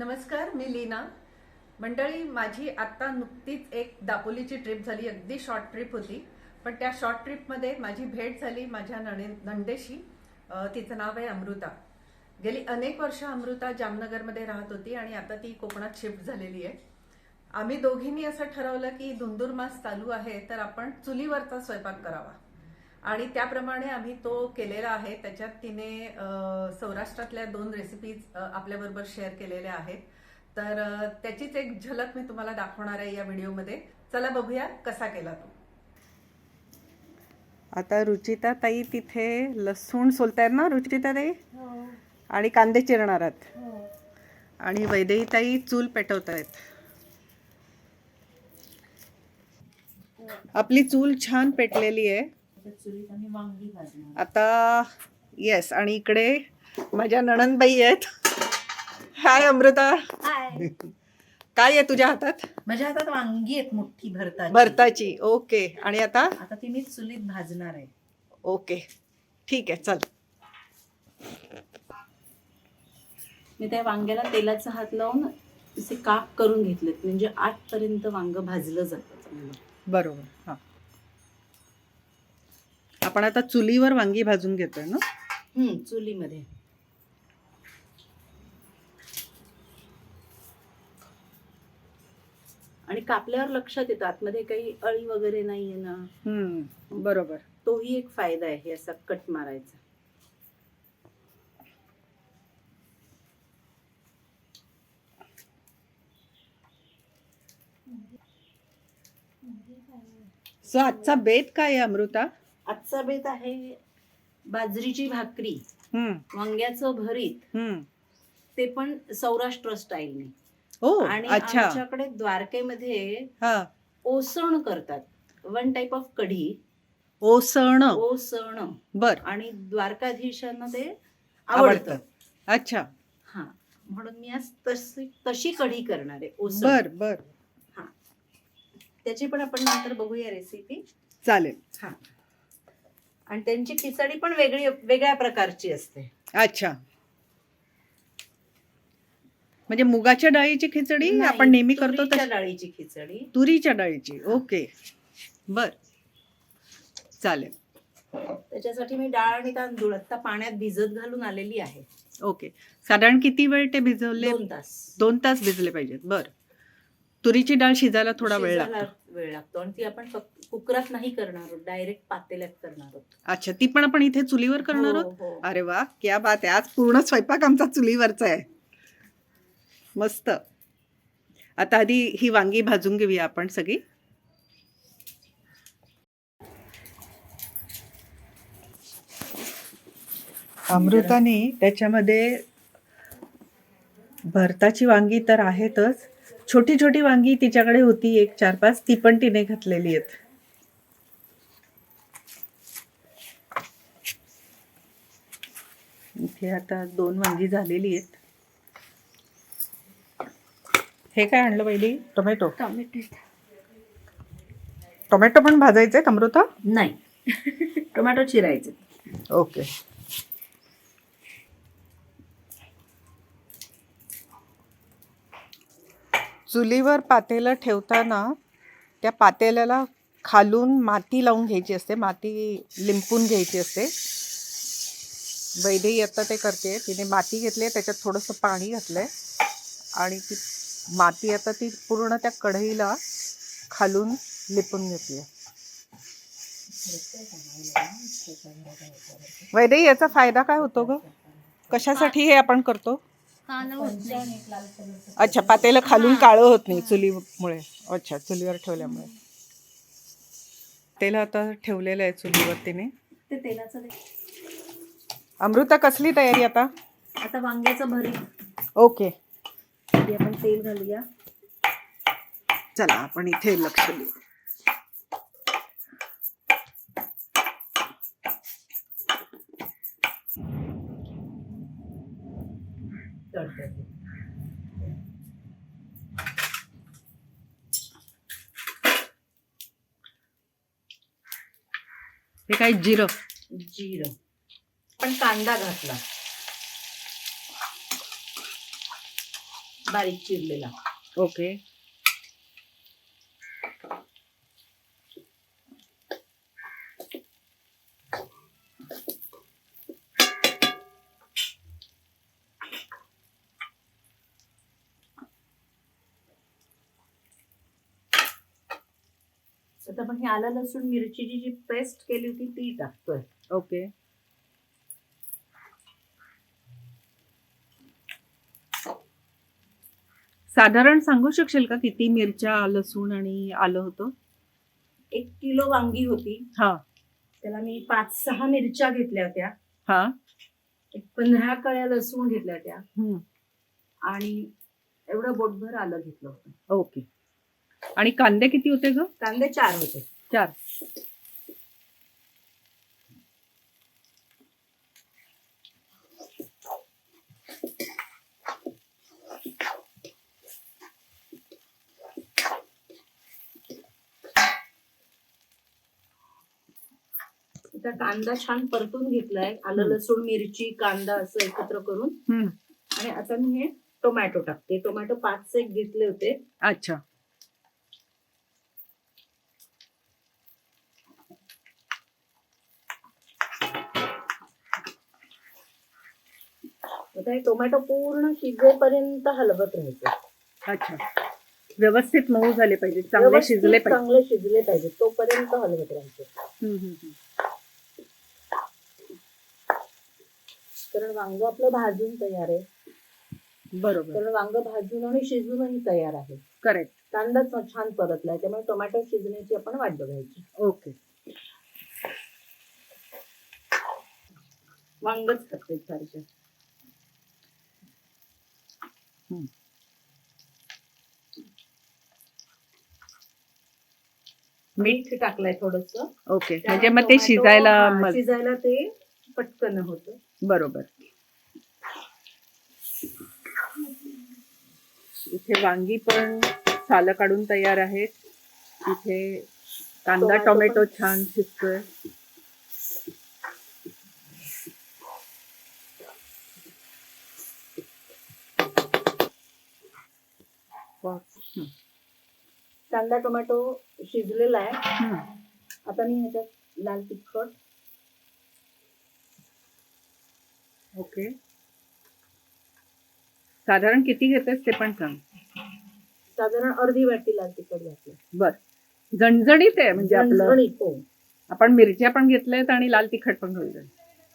नमस्कार मी लीना. मंडळी माझी आत्ता नुकतीच एक दापोलीची ट्रिप झाली. अगदी शॉर्ट ट्रिप होती. पण त्या शॉर्ट ट्रिपमध्ये माझी भेट झाली माझ्या नणे नंदेशी. तिचं नाव आहे अमृता. गेली अनेक वर्ष अमृता जामनगरमध्ये राहत होती आणि आता ती कोकणात शिफ्ट झालेली आहे. आम्ही दोघींनी असं ठरवलं की धुंदूर मास चालू आहे तर आपण चुलीवरचा स्वयंपाक करावा. आणि त्याप्रमाणे आम्ही तो केलेला आहे. त्याच्यात तिने सौराष्ट्रातल्या दोन रेसिपीज आपल्याबरोबर शेअर केलेल्या आहेत. तर त्याचीच एक झलक मी तुम्हाला दाखवणार आहे या व्हिडिओमध्ये. चला बघूया कसा केला तो. आता रुचिता ताई तिथे लसूण सोलतायत ना? रुचिता ताई? आणि कांदे चिरणार आहेत. आणि वैदेही ताई चूल पेटवत आहेत आपली चूल छान पेटलेली आहे. आता येस आणि इकडे माझ्या नणनबाई आहेत. हाय अमृता. काय आहे तुझ्या हातात? माझ्या हातात वांगी आहेत मोठी भरताची. भरताची ओके आणि आता? आता ती मी चुलीत भाजणार आहे. ओके ठीक आहे चल. मी त्या वांग्याला तेलाचा हात लावून असे काप करून घेतलेत. म्हणजे आठपर्यंत वांग भाजलं जातं. बरोबर हा. आपण आता चुलीवर वांगी भाजून घेतोय ना? हम्म चुलीमध्ये. आणि कापल्यावर लक्षात येतं आतमध्ये काही अळी वगैरे नाहीये ना. हम्म बरोबर. तोही एक फायदा आहे असा कट मारायचा. सो आजचा बेत काय आहे अमृता? आजचा बेत आहे बाजरीची भाकरी. वांग्याचं भरीत. ते पण सौराष्ट्र स्टाईलने. आणि आमच्याकडे द्वारकेमध्ये ओसण करतात. वन टाइप ऑफ कढी. ओसण. ओसण. बर. आणि द्वारकाधीशांना ते आवडतं. अच्छा. हा. म्हणून मी आज तशी तशी कढी करणार आहे ओसण. बर बर. हा. त्याची पण आपण नंतर बघूया रेसिपी चालेल. हा. आणि त्यांची खिचडी पण वेगळी वेगळ्या प्रकारची असते. अच्छा. म्हणजे मुगाच्या डाळीची खिचडी नाही, आपण नेहमी करतो तुरीच्या तशी? डाळीची खिचडी. तुरीच्या डाळीची ओके. बर. चालेल. त्याच्यासाठी मी डाळ आणि तांदूळ आता पाण्यात भिजत घालून आलेली आहे. ओके. साधारण किती वेळ ते भिजवले? दोन तास. दोन तास भिजले पाहिजेत. बर. तुरीची डाळ शिजायला थोडा वेळ शिजायला लागतो. वेळ लागतो आणि ती आपण फक्त कुकरात नाही करणार आहोत डायरेक्ट पातेल्यात करणार आहोत. अच्छा ती पण आपण इथे चुलीवर करणार हो, आहोत? हो. अरे वा क्या बात आहे. आज पूर्ण स्वयंपाक आमचा चुलीवरचा आहे. मस्त. आता आधी ही वांगी भाजून घेऊया आपण सगळी. अमृताने त्याच्यामध्ये भरताची वांगी तर आहेतच. छोटी छोटी वांगी तिच्याकडे होती एक चार पाच. ती पण तिने घातलेली आहेत. इथे आता दोन वांगी झालेली आहेत. हे काय आणलं पहिली टोमॅटो. टोमॅटो. टोमॅटो पण भाजायचे अमृता? नाही. टोमॅटो चिरायचे ओके. चुलीवर पातेलं ठेवताना त्या पातेल्याला खालून माती लावून घ्यायची असते माती लिंपून घ्यायची असते. वैदेही आता ते करते तिने माती घेतली आहे त्याच्यात थोडंसं पाणी घातलं आहे आणि ती माती आता ती पूर्ण त्या कढईला खालून लिपून घेतली आहे. वैदेही याचा फायदा काय होतो ग? कशासाठी हे आपण करतो? अच्छा. पातेलं खालून काळं होत नाही चुलीमुळे. अच्छा चुलीवर ठेवल्यामुळे. तेल आता ठेवलेलं आहे चुलीवर तिने ते तेलाचं अमृता कसली तयारी आता? आता वांग्याचं भरीत. ओके. आपण तेल घालूया. चला आपण इथे लक्ष देऊ. हे काय जिरं? जिरं. पण कांदा घातला. बारीक चिरलेला. ओके. आलं लसूण मिरचीची जी पेस्ट केली होती ती टाकतोय. ओके. साधारण सांगू शकशील का किती मिरच्या लसूण आणि आलं होतं? एक किलो वांगी होती. हा. त्याला मी पाच सहा मिरच्या घेतल्या होत्या. हा. एक पंधरा कळ्या लसूण घेतल्या होत्या. हम्म. आणि एवढं बोटभर आलं घेतलं होतं. ओके. आणि कांदे किती होते ग? कांदे चार होते. चार. आता कांदा छान परतून घेतलाय. आलं. लसूण मिरची कांदा असं एकत्र करून. आणि आता मी हे टोमॅटो टाकते. टोमॅटो पाच एक घेतले होते. अच्छा. हे टोमॅटो पूर्ण शिजेपर्यंत हलवत राहायचं. अच्छा. व्यवस्थित मऊ झाले पाहिजे चांगले व्यवस्थित शिजले पाहिजे. चांगले शिजले पाहिजे तोपर्यंत हलवत राहायचं. हम्म, हम्म, हम्म. कारण वांग आपलं भाजून तयार आहे. बरोबर. कारण वांग भाजून आणि शिजूनही तयार आहे. करेक्ट. कांदा च- छान परतलाय त्यामुळे टोमॅटो शिजण्याची आपण वाट बघायची. ओके. वांगच टाकते सारखं. मीठ टाकलंय थोडस. ओके. म्हणजे मग ते शिजायला मज- शिजायला ते पटकन होतं. बरोबर. इथे वांगी पण सालं काढून तयार आहेत. इथे कांदा टोमॅटो टोमॅटो पण- छान शिजतोय. कांदा टोमॅटो शिजलेला आहे. आता मी ह्याच्यात लाल तिखट. ओके. साधारण किती घेतेस ते पण सांग. साधारण अर्धी वाटी लाल तिखट घातलं. बर. झणझणीत आहे म्हणजे आपलं. झणझणीत, हो. आपण मिरच्या पण घेतल्यात आणि लाल तिखट पण घेतलं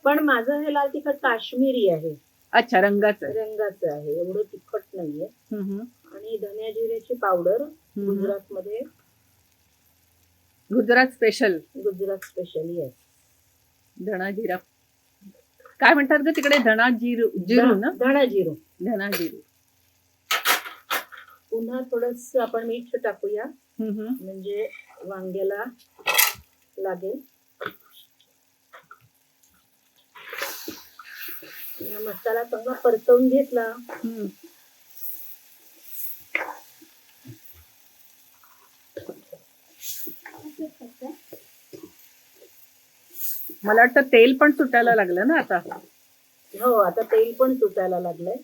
पण माझं हे लाल तिखट काश्मीरी आहे. अच्छा रंगाचं आहे. रंगाचं आहे. एवढं तिखट नाहीये. हम्म, हम्म. आणि धन्या जिऱ्याची पावडर. गुजरात मध्ये गुजरात स्पेशल गुजरात स्पेशली आहे धणा जिरा. काय म्हणतात ग तिकडे? धणा जिरू जिरू ना? धणा जिरू. धणा जिरू. पुन्हा थोडस आपण मीठ टाकूया. हम्म, हम्म. म्हणजे वांग्याला लागेल. मसाला चांगला परतवून घेतला. हम्म. मला वाटतं तेल पण सुटायला लागलं ना आता. हो आता तेल पण सुटायला लागलंय.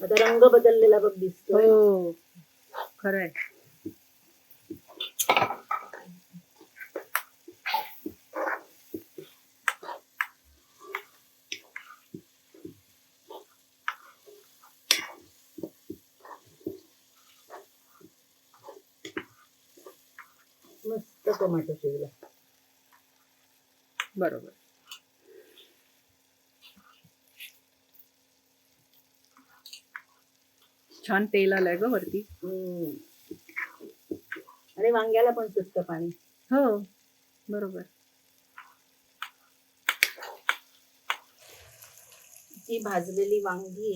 आता रंग बदललेला बघ दिसतोय. हो खरंय मस्त टोमॅटो शिजला. बरोबर. छान तेल आलंय ग वरती. आणि वांग्याला पण सुटतं पाणी. हो बरोबर. ही भाजलेली वांगी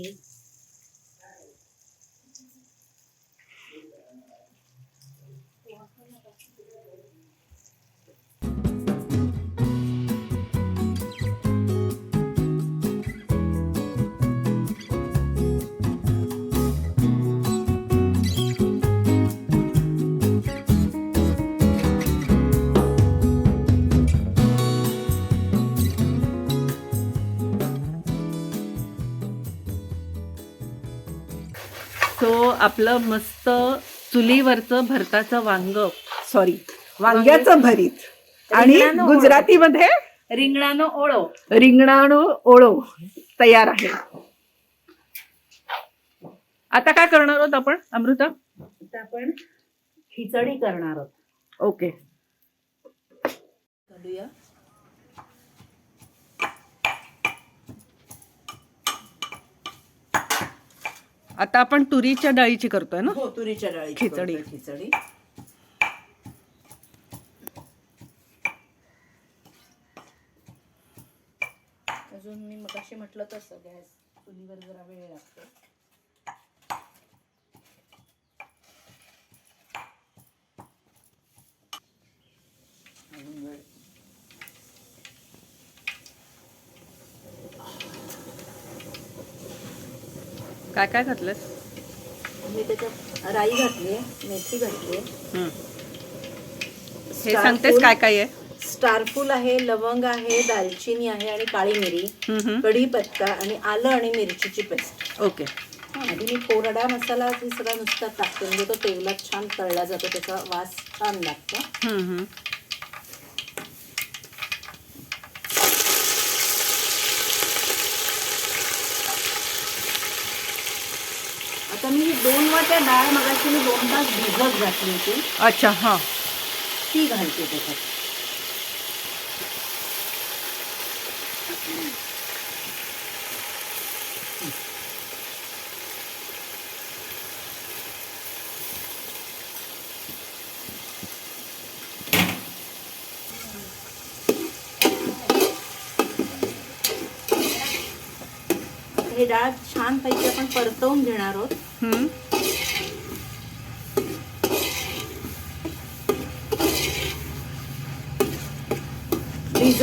आपलं मस्त चुलीवरचं भरताचं वांग. सॉरी वांग्याचं भरीत. आणि रिंगणानं ओळख. गुजरातीमध्ये? रिंगणानं ओळो. रिंगणाणू ओळो तयार आहे. आता काय करणार आहोत आपण अमृता? आता आपण खिचडी करणार आहोत. ओके आता आपण तुरीच्या डाळीची करतोय ना? हो तुरीच्या डाळी खिचडी. खिचडी. अजून मी मगाशी म्हटलं तसं गॅस चुलीवर जरा वेळ लागतो. अजून वेळ. काय काय घातलंस? मी त्याच्यात राई घातली मेथी घातली. हे सांगतेस काय काय आहे? स्टारफूल आहे लवंग आहे दालचिनी आहे आणि काळी मिरी हम्म. कढीपत्ता आणि आलं आणि मिरचीची पेस्ट. ओके. आधी मी कोरडा मसाला सगळा नुसता टाकते म्हणजे तो तेलात छान तळला जातो त्याचा वास छान लागतो हम्म, हम्म. आता मी ही वाट्या डाळ मगाशी मी दोन तास भिजत घातली होती. अच्छा हां. ती घालते त्याच्यात. हे डाळ छान पैकी आपण परतवून घेणार आहोत.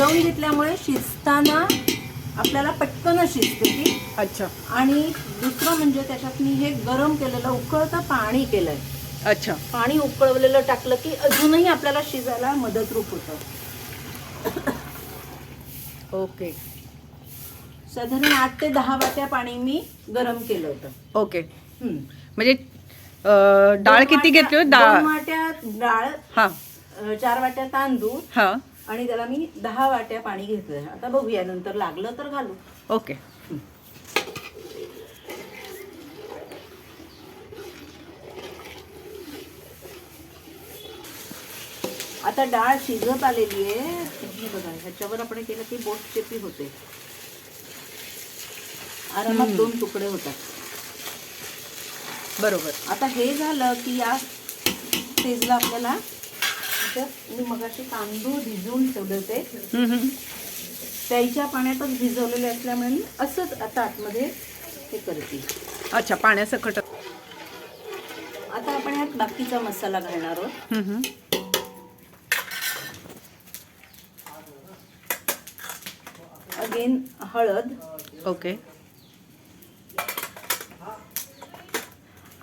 भिजवून घेतल्यामुळे शिजताना आपल्याला पटकन शिजते ती. अच्छा. आणि दुसरं म्हणजे त्याच्यात मी हे गरम केलेलं उकळतं पाणी केलंय. अच्छा. पाणी उकळवलेलं टाकलं की अजूनही आपल्याला शिजायला मदतरूप होतं. ओके. साधारण आठ ते दहा वाट्या पाणी मी गरम केलं होतं. ओके. म्हणजे डाळ किती घेतली डाळ? वाट्या डाळ हा. चार वाट्या तांदूळ हा. आणि त्याला मी दहा वाट्या पाणी घेतलंय. आता बघूया नंतर लागलं तर घालू. ओके. आता डाळ शिजत आलेली आहे. बघा ह्याच्यावर आपण केलं की बोट चेपी होते. आरामात दोन तुकडे होतात. बरोबर. आता हे झालं की या स्टेजला आपल्याला त्याच्यात मी मगाशी तांदूळ भिजवून ठेवले होते. त्याच्या पाण्यातच भिजवलेले असल्यामुळे मी असंच आता आतमध्ये हे करते. अच्छा पाण्यासकट आता आपण यात बाकीचा मसाला घालणार आहोत. अगेन हळद. ओके.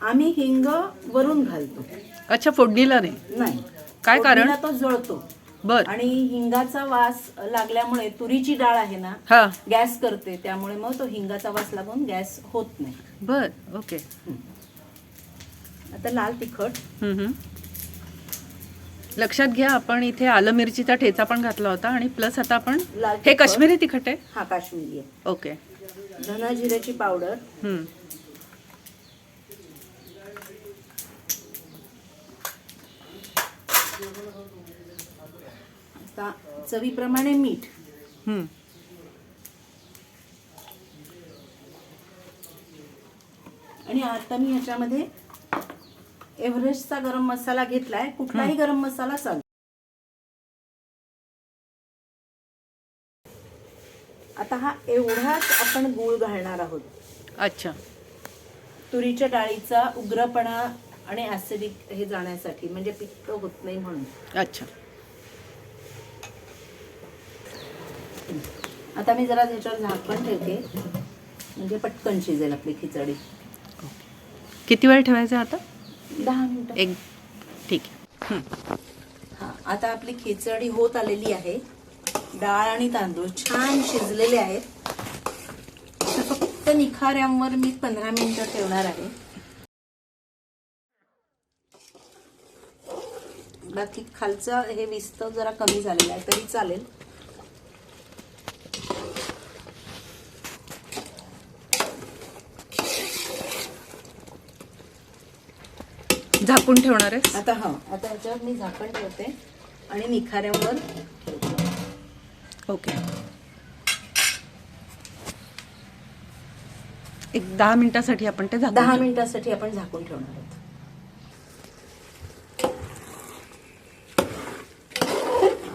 आम्ही हिंग वरून घालतो. अच्छा फोडणीला नाही. नाही. काय कारण? तो जळतो. बर. आणि हिंगाचा वास लागल्यामुळे तुरीची डाळ आहे ना हा. गॅस करते त्यामुळे मग तो हिंगाचा वास लागून गॅस होत नाही. बर ओके. आता लाल तिखट. हम्म, हम्म. लक्षात घ्या आपण इथे आलं मिरचीचा ठेचा पण घातला होता आणि प्लस आता आपण लाल हे तिखट. काश्मीरी तिखट आहे? हा काश्मीरी आहे. ओके. धना जिऱ्याची पावडर. हम्म. आता चवीप्रमाणे मीठ. हम्म. आणि आता मी ह्याच्यामध्ये एव्हरेस्टचा गरम मसाला घेतलाय. कुठलाही गरम मसाला चालतो आता हा एवढाच आपण गूळ घालणार आहोत. अच्छा. तुरीच्या डाळीचा उग्रपणा आणि ऍसिडिक हे जाण्यासाठी. म्हणजे पित्त होत नाही म्हणून. अच्छा. आता मी जरा त्याच्यावर झाकण ठेवते. म्हणजे पटकन शिजेल आपली खिचडी. किती वेळ ठेवायचं आता? दहा मिनिटं. एक ठीक आहे. हां. आता आपली खिचडी होत आलेली आहे. डाळ आणि तांदूळ छान शिजलेले आहेत. फक्त निखाऱ्यांवर मी पंधरा मिनिटं ठेवणार आहे. बाकी खालचं हे विस्त जरा कमी झालेलं आहे तरी चालेल. झाकून ठेवणार आहे आता हा आता याच्यावर मी झाकण ठेवते आणि निखाऱ्यावर ओके. एक दहा मिनिटासाठी आपण ते झाकून दहा. मिनिटासाठी आपण झाकून ठेवणार आहोत.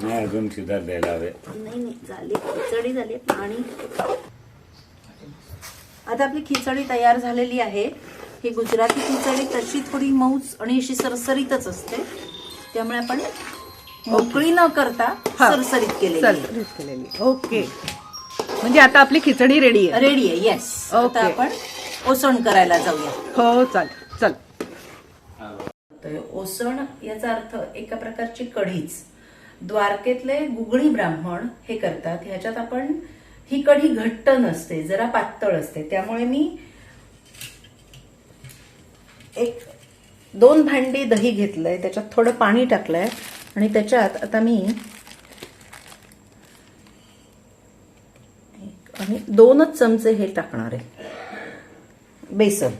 नाही अजून द्यायला हवे नाही नाही झाली. खिचडी झाली. आणि आता आपली खिचडी तयार झालेली आहे. ही गुजराती खिचडी तशी थोडी मऊच आणि अशी सरसरीतच असते. त्यामुळे आपण मोकळी न करता हा. सरसरीत केलेली चल केलेली. ओके. म्हणजे आता आपली खिचडी रेडी आहे. रेडी आहे येस ओके. आपण ओसण करायला जाऊया. हो चाल चल. तर ओसण याचा अर्थ एका प्रकारची कढीच. द्वारकेतले गुगळी ब्राह्मण हे करतात. ह्याच्यात आपण ही कढी घट्ट नसते जरा पातळ असते. त्यामुळे मी एक दोन भांडी दही घेतलंय त्याच्यात थोडं पाणी टाकलंय आणि त्याच्यात आता मी आणि दोनच चमचे हे टाकणार आहे. बेसन.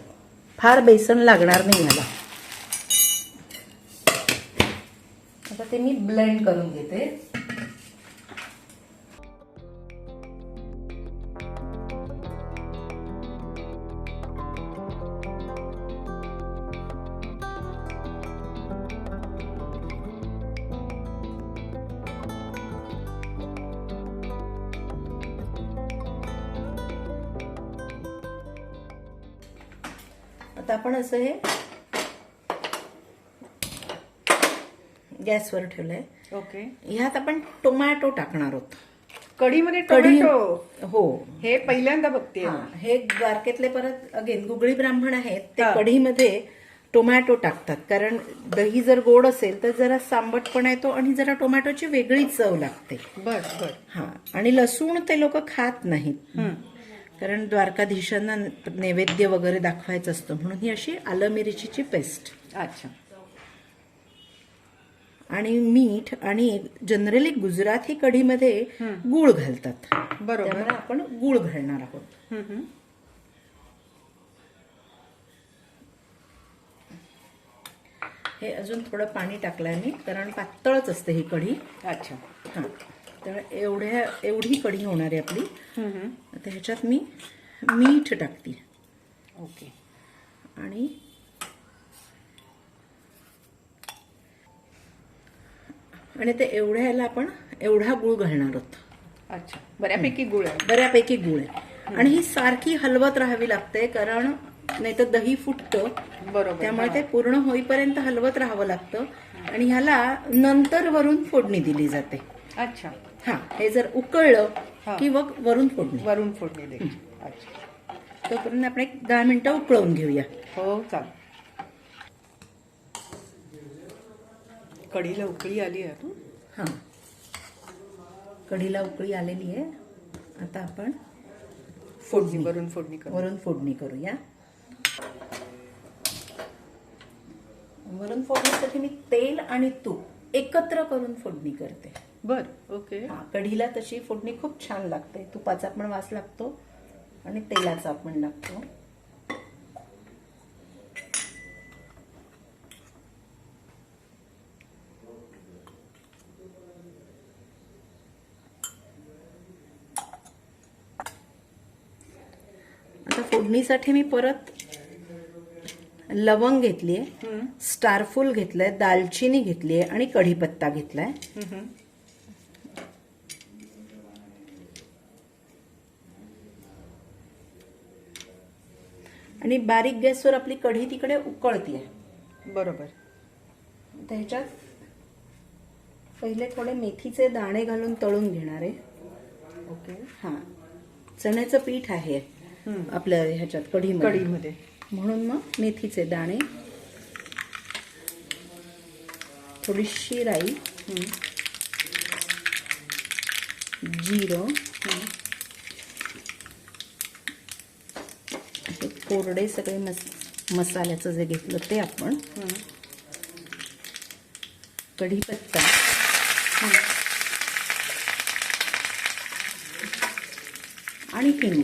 फार बेसन लागणार नाही मला. आता ते मी ब्लेंड करून घेते. आता आपण असं हे गॅसवर ठेवलंय. ओके. ह्यात आपण टोमॅटो टाकणार आहोत. कढीमध्ये कढी टोमॅटो? हो. हे पहिल्यांदा बघते. हा, हे द्वारकेतले परत अगेन गुगळी ब्राह्मण आहेत ते हा. कढीमध्ये टोमॅटो टाकतात. कारण दही जर गोड असेल तर जरा सांबटपणा येतो आणि जरा टोमॅटोची वेगळी चव लागते. बर बर. हा आणि लसूण ते लोक खात नाहीत. कारण द्वारकाधीशांना नैवेद्य वगैरे दाखवायचं असतं. म्हणून ही अशी आलं मिरचीची पेस्ट. अच्छा. आणि मीठ आणि जनरली गुजराती कढीमध्ये गुळ घालतात. बरोबर. आपण गुळ घालणार आहोत. हे अजून थोडं पाणी टाकलंय मी कारण पातळच असते ही कढी. अच्छा. हां. तर एवढ्या एवढी कढी होणार आहे आपली. आता ह्याच्यात मी मीठ टाकते. ओके. आणि आणि ते एवढ्याला आपण एवढा गुळ घालणार आहोत. अच्छा. बऱ्यापैकी गुळ आहे. बऱ्यापैकी गुळ आहे. आणि ही सारखी हलवत राहावी लागते कारण नाही तर दही फुटतं. बरोबर त्यामुळे ते पूर्ण होईपर्यंत हलवत राहावं लागतं. आणि ह्याला नंतर वरून फोडणी दिली जाते. अच्छा. हा हे जर उकळलं. की मग वरून फोडणी. वरून फोडणी द्यायची अच्छा. तोपर्यंत आपण एक दहा मिनिटं उकळवून घेऊया. हो चाल कढीला उकळी आली आहे तू हा. कढीला उकळी आलेली आहे. आता आपण फोडणी. वरून फोडणी कर. वरून फोडणी करूया. वरून फोडणीसाठी मी तेल आणि तूप एकत्र करून फोडणी करते. बर. ओके. हा कढीला तशी फोडणी खूप छान लागते. तुपाचा पण वास लागतो आणि तेलाचा पण लागतो. आता फोडणीसाठी मी परत लवंग घेतलीये स्टारफूल घेतलंय दालचिनी घेतलीये आणि कढीपत्ता घेतलाय. आणि बारीक गॅसवर आपली कढी तिकडे उकळतीये. बरोबर. तर ह्याच्यात पहिले थोडे मेथीचे दाणे घालून तळून घेणार आहे. ओके. हा. चण्याचं पीठ आहे आपल्या ह्याच्यात कढीमध्ये. कढीमध्ये. म्हणून मग मेथीचे दाणे. थोडीशी राई. जिरं हे कोरडे सगळे मस मसाल्याचं जे घेतलं ते आपण कढीपत्ता. आणि हिंग.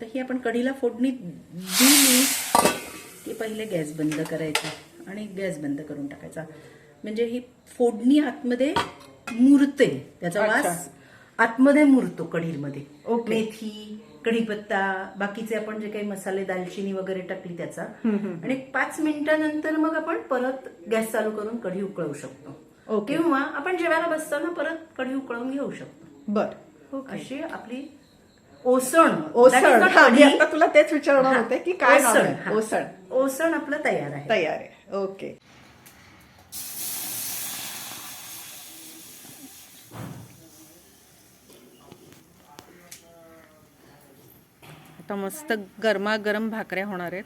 तर ही आपण कढीला फोडणी दिली की पहिले गॅस बंद करायचा आणि गॅस बंद करून टाकायचा. म्हणजे ही फोडणी आतमध्ये मुरते. त्याचा. वास आतमध्ये मुरतो कढीमध्ये. ओके. मेथी कढीपत्ता बाकीचे आपण जे काही मसाले दालचिनी वगैरे टाकली त्याचा. आणि एक पाच मिनिटानंतर मग आपण परत गॅस चालू करून कढी उकळवू शकतो. ओके. किंवा आपण जेवायला बसताना परत कढी उकळवून घेऊ शकतो. बर. अशी आपली ओसण. हा, कढी. आता तुला तेच विचारणार होते की काय ओसण. ओसळ ओसण आपलं तयार आहे. तयार आहे. ओके. आता मस्त गरमागरम भाकऱ्या होणार आहेत.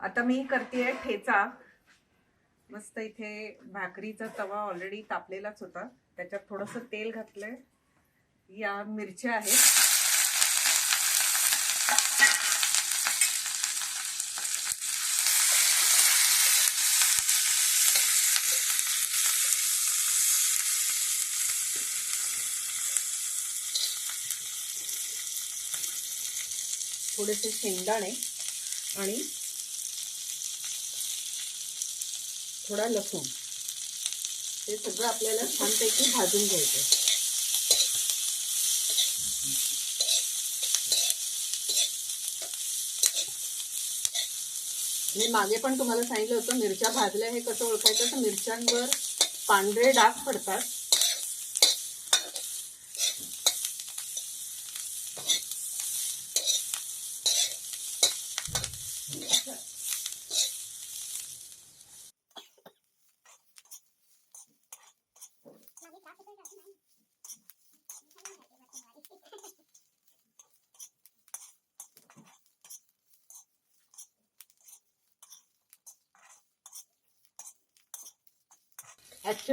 आता मी करते ठेचा. मस्त इथे भाकरीचा तवा ऑलरेडी तापलेलाच होता. त्याच्यात थोडस तेल घातलंय. या मिरच्या आहेत. थोडेसे शेंगदाणे आणि थोडा लसूण. हे सगळं आपल्याला छानपैकी भाजून घ्यायचं मी मागे पण तुम्हाला सांगितलं होतं मिरच्या भाजल्या हे कसं ओळखायचं? तर मिरच्यांवर पांढरे डाग पडतात.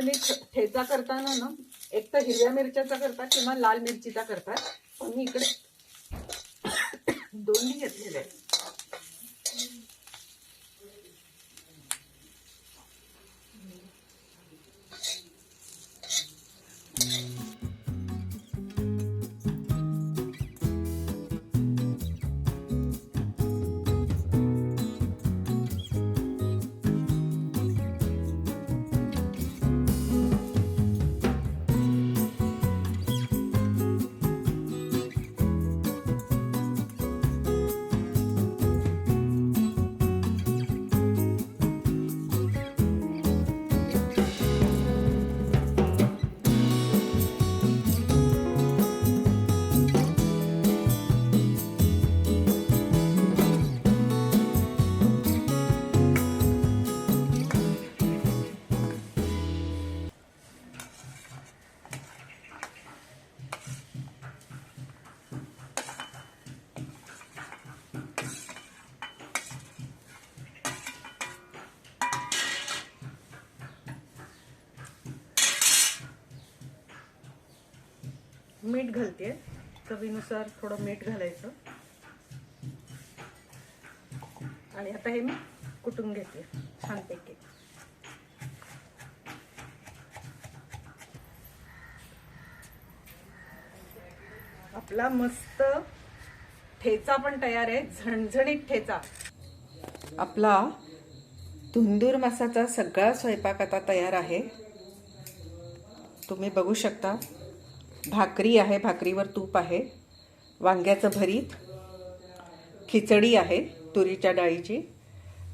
तुम्ही ठेचा करताना ना एक तर हिरव्या मिरच्याचा करतात किंवा लाल मिरचीचा करतात. पण मी इकडे दोन्ही घेतलेले आहेत. मीठ घालते. चवीनुसार थोडं मीठ घालायचं. आणि आता हे मी कुटून घेते छानपैकी. आपला मस्त ठेचा पण तयार आहे झणझणीत ठेचा. आपला धुंदूर मासाचा सगळा स्वयंपाक आता तयार आहे. तुम्ही बघू शकता. भाकरी आहे भाकरीवर तूप आहे वांग्याचं भरीत खिचडी आहे तुरीच्या डाळीची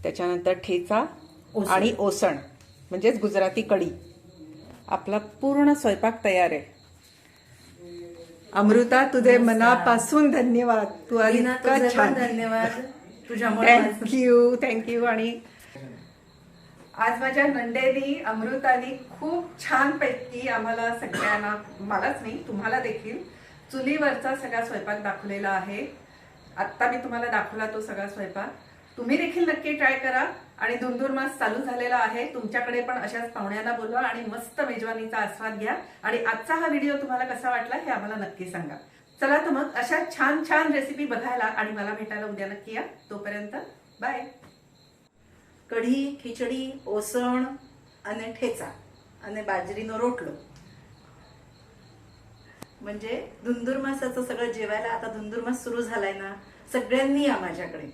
त्याच्यानंतर ठेचा आणि ओसण म्हणजेच गुजराती कढी. आपला पूर्ण स्वयंपाक तयार आहे. अमृता तुझे मनापासून धन्यवाद. तू तुझे पण छान. धन्यवाद. थँक्यू थँक्यू आणि आज माझ्या नंदेनी अमृतानी खूप छान पैकी आम्हाला सगळ्यांना मलाच नाही तुम्हाला देखील चुलीवरचा सगळा स्वयंपाक दाखवलेला आहे. आत्ता मी तुम्हाला दाखवला तो सगळा स्वयंपाक. तुम्ही देखील नक्की ट्राय करा. आणि दुंदूर मास चालू झालेला आहे. तुमच्याकडे पण अशाच पाहुण्यांना बोलवा आणि मस्त मेजवानीचा आस्वाद घ्या. आणि आजचा हा व्हिडिओ तुम्हाला कसा वाटला हे आम्हाला नक्की सांगा. चला तर मग अशा छान छान रेसिपी बघायला आणि मला भेटायला उद्या नक्की या. तोपर्यंत बाय कढी खिचडी ओसण आणि ठेचा आणि बाजरीनं रोटलो. म्हणजे धुंदूर मासाचं सगळं जेवायला आता धुंदूर मास सुरू झालाय ना सगळ्यांनी या माझ्याकडे.